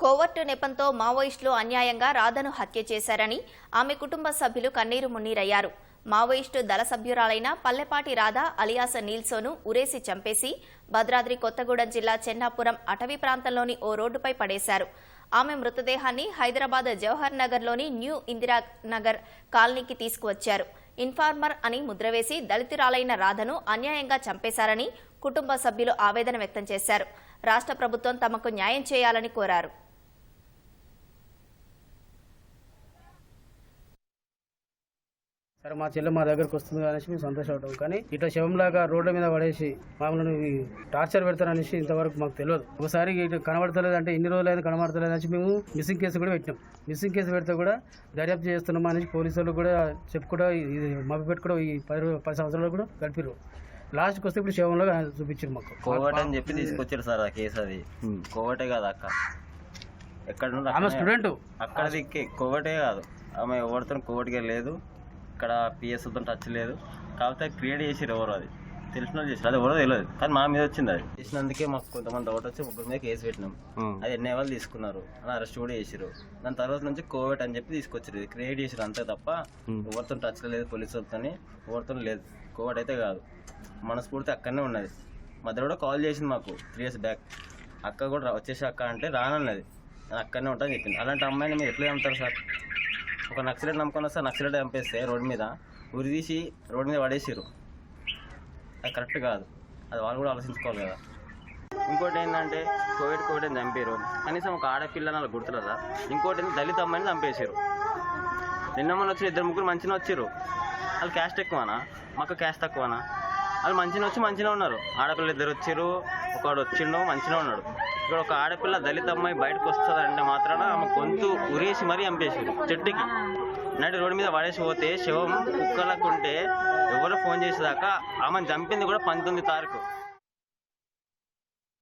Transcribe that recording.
Covert నెపంతో మావోయిస్టులు అన్యాయంగా రాధను హత్య చేశారని ఆమె కుటుంబ సభ్యులు కన్నీరు మున్నీరయ్యారు. మావోయిస్టు దళ సభ్యురాలైన పల్లెపాటి రాధ అలియాస నీల్సోను ఉరేసి చంపేసి భద్రాద్రి కొత్తగూడెం జిల్లా చెన్నాపురం అటవీ ప్రాంతంలోని ఓ రోడ్డుపై పడేశారు. ఆమె మృతదేహాన్ని హైదరాబాద్ జవహర్ నగర్లోని న్యూ ఇందిరానగర్ కాలనీకి తీసుకువచ్చారు. ఇన్ఫార్మర్ అని ముద్రవేసి దళితురాలైన రాధను అన్యాయంగా చంపేశారని కుటుంబ సభ్యులు ఆవేదన వ్యక్తం చేశారు. రాష్ట్ర ప్రభుత్వం తమకు న్యాయం చేయాలని కోరారు. సరే మా చెల్లె మా దగ్గరకు వస్తుంది అనేసి మేము సంతోషపడ్డాం. కానీ ఇట్లా శవంలాగా రోడ్ల మీద పడేసి మామూలు టార్చర్ పెడతారనేసి ఇంతవరకు మాకు తెలియదు. ఒకసారి ఇటు కనబడతలేదు అంటే ఇన్ని రోజులు అయితే కనబడతలేదు అనేసి మేము మిస్సింగ్ కేసు కూడా పెట్టినాం. మిస్సింగ్ కేసు పెడితే కూడా దర్యాప్తు చేస్తున్నాం అనేసి పోలీసులు కూడా చెప్పు కూడా ఇది మభ్య పెట్టి కూడా ఈ పది పది సంవత్సరాలు కూడా గడిపారు లాస్ట్కి వస్తే ఇప్పుడు శవంలో చూపించారు మాకు. కోవట్ అని చెప్పి తీసుకొచ్చారు సార్ ఆ కేసు అది. కోవటే కాదు అక్క. ఎక్కడ నుండి ఆమె స్టూడెంట్. అక్కడ దిక్కే. కోవటే కాదు. ఆమె ఎవరితో కోవటిగా లేదు. ఇక్కడ పిఎస్తో టచ్ లేదు. కాకపోతే క్రియేట్ చేసిరు ఎవరు అది. తెలిసిన వాళ్ళు చేసారు అది ఎవరో తెలియదు కానీ మా మీద వచ్చింది అది. చేసినందుకే మాకు కొంతమంది డౌట్ వచ్చి ముగ్గురు మీద కేసు పెట్టినాం. అది ఎన్ని వాళ్ళు తీసుకున్నారు. అని అరెస్ట్ కూడా చేసిరు దాని తర్వాత నుంచి కోవిడ్ అని చెప్పి తీసుకొచ్చారు ఇది క్రియేట్ చేసిరు అంతే తప్ప ఎవరితో టచ్ లేదు పోలీసు వాళ్ళతో ఎవరితో లేదు. కోవిడ్ అయితే కాదు. మనస్ఫూర్తి అక్కడనే ఉన్నది. మధ్య కూడా కాల్ చేసింది మాకు త్రీ ఇయర్స్ బ్యాక్ అక్క కూడా వచ్చేసి అక్క అంటే రానన్నది. నేను అక్కడనే ఉంటాను చెప్పింది. అలాంటి అమ్మాయిని మీరు ఎట్లా చంపుతారు సార్? ఒక నక్సలెట్ నమ్ముకొని వస్తే నక్సలెట్ చంపేస్తే రోడ్డు మీద ఉరి తీసి రోడ్డు మీద పడేసారు అది కరెక్ట్ కాదు. అది వాళ్ళు కూడా ఆలోచించుకోవాలి కదా. ఇంకోటి ఏంటంటే కోవిడ్ కోవిడ్ అని చంపారు కనీసం ఒక ఆడపిల్ల వాళ్ళు గుర్తులేదా? ఇంకోటి ఏంటి దళిత అమ్మాయిని చంపేశారు నిన్న మొన్న వచ్చిన ఇద్దరు ముగ్గురు మంచిగా వచ్చారు వాళ్ళు క్యాస్ట్ ఎక్కువనా? మాకు క్యాస్ట్ తక్కువనా? వాళ్ళు మంచిగా వచ్చి మంచిగా ఉన్నారు. ఆడపిల్ల ఇద్దరు వచ్చారు ఒకడు వచ్చిండు మంచిగా ఉన్నాడు. ఇక్కడ ఒక ఆడపిల్ల దళిత అమ్మాయి బయటకు వస్తుంది అంటే మాత్రాన ఆమె గొంతు ఉరేసి మరీ అంపేసింది చెట్టుకి. నడి రోడ్డు మీద పడేసి పోతే శవం కుక్కలకుంటే ఎవరు ఎవరో ఫోన్ చేసేదాకా ఆమెను చంపింది కూడా పంతొమ్మిది తారీఖు.